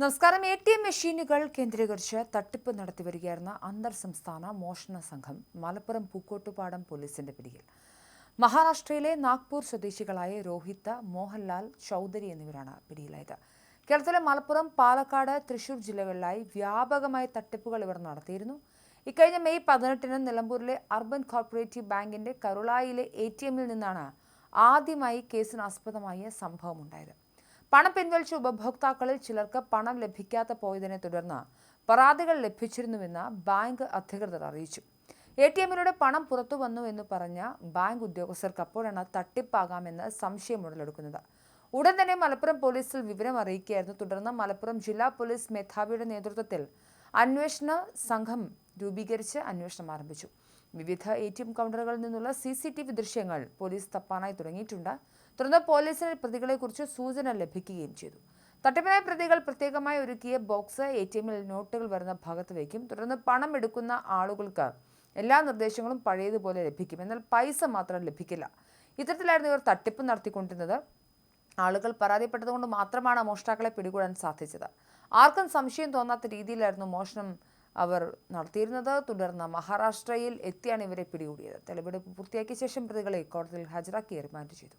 നമസ്കാരം. A T M മെഷീനുകൾ കേന്ദ്രീകരിച്ച് തട്ടിപ്പ് നടത്തിവരികയായിരുന്ന അന്തർ സംസ്ഥാന മോഷണ സംഘം മലപ്പുറം പൂക്കോട്ടുപാടം പോലീസിന്റെ പിടിയിൽ. മഹാരാഷ്ട്രയിലെ നാഗ്പൂർ സ്വദേശികളായ രോഹിത്ത മോഹൻലാൽ ചൗധരി എന്നിവരാണ് പിടിയിലായത്. കേരളത്തിലെ മലപ്പുറം പാലക്കാട് തൃശൂർ ജില്ലകളിലായി വ്യാപകമായ തട്ടിപ്പുകൾ ഇവർ നടത്തിയിരുന്നു. ഇക്കഴിഞ്ഞ മെയ് പതിനെട്ടിന് നിലമ്പൂരിലെ അർബൻ കോർപ്പറേറ്റീവ് ബാങ്കിന്റെ കരുളായിലെ എ നിന്നാണ് ആദ്യമായി കേസിനാസ്പദമായ സംഭവമുണ്ടായത്. പണം പിൻവലിച്ച ഉപഭോക്താക്കളിൽ ചിലർക്ക് പണം ലഭിക്കാതെ പോയതിനെ തുടർന്ന് പരാതികൾ ലഭിച്ചിരുന്നുവെന്ന് ബാങ്ക് അധികൃതർ അറിയിച്ചു. എ ടി എമ്മിലൂടെ പണം പുറത്തു വന്നു എന്ന് പറഞ്ഞ ബാങ്ക് ഉദ്യോഗസ്ഥർക്ക് അപ്പോഴാണ് തട്ടിപ്പാകാമെന്ന് സംശയം ഉടലെടുക്കുന്നത്. ഉടൻ തന്നെ മലപ്പുറം പോലീസിൽ വിവരം അറിയിക്കുകയായിരുന്നു. തുടർന്ന് മലപ്പുറം ജില്ലാ പോലീസ് മേധാവിയുടെ നേതൃത്വത്തിൽ അന്വേഷണ സംഘം രൂപീകരിച്ച് അന്വേഷണം ആരംഭിച്ചു. വിവിധ എ ടി എം കൗണ്ടറുകളിൽ നിന്നുള്ള സി സി ടി വി ദൃശ്യങ്ങൾ പോലീസ് തപ്പാനായി തുടങ്ങിയിട്ടുണ്ട്. തുടർന്ന് പോലീസിന് പ്രതികളെക്കുറിച്ച് സൂചന ലഭിക്കുകയും ചെയ്തു. തട്ടിപ്പിനായി പ്രതികൾ പ്രത്യേകമായി ഒരുക്കിയ ബോക്സ് എ ടി എമ്മിൽ നോട്ടുകൾ വരുന്ന ഭാഗത്ത് വയ്ക്കും. തുടർന്ന് പണം എടുക്കുന്ന ആളുകൾക്ക് എല്ലാ നിർദ്ദേശങ്ങളും പഴയതുപോലെ ലഭിക്കും. എന്നാൽ പൈസ മാത്രം ലഭിക്കില്ല. ഇത്തരത്തിലായിരുന്നു ഇവർ തട്ടിപ്പ് നടത്തിക്കൊണ്ടിരുന്നത്. ആളുകൾ പരാതിപ്പെട്ടതുകൊണ്ട് മാത്രമാണ് മോഷ്ടാക്കളെ പിടികൂടാൻ സാധിച്ചത്. ആർക്കും സംശയം തോന്നാത്ത രീതിയിലായിരുന്നു മോഷണം അവർ നടത്തിയിരുന്നത്. തുടർന്ന് മഹാരാഷ്ട്രയിൽ എത്തിയാണ് ഇവരെ പിടികൂടിയത്. തെളിവെടുപ്പ് പൂർത്തിയാക്കിയ ശേഷം പ്രതികളെ കോടതിയിൽ ഹാജരാക്കി റിമാൻഡ് ചെയ്തു.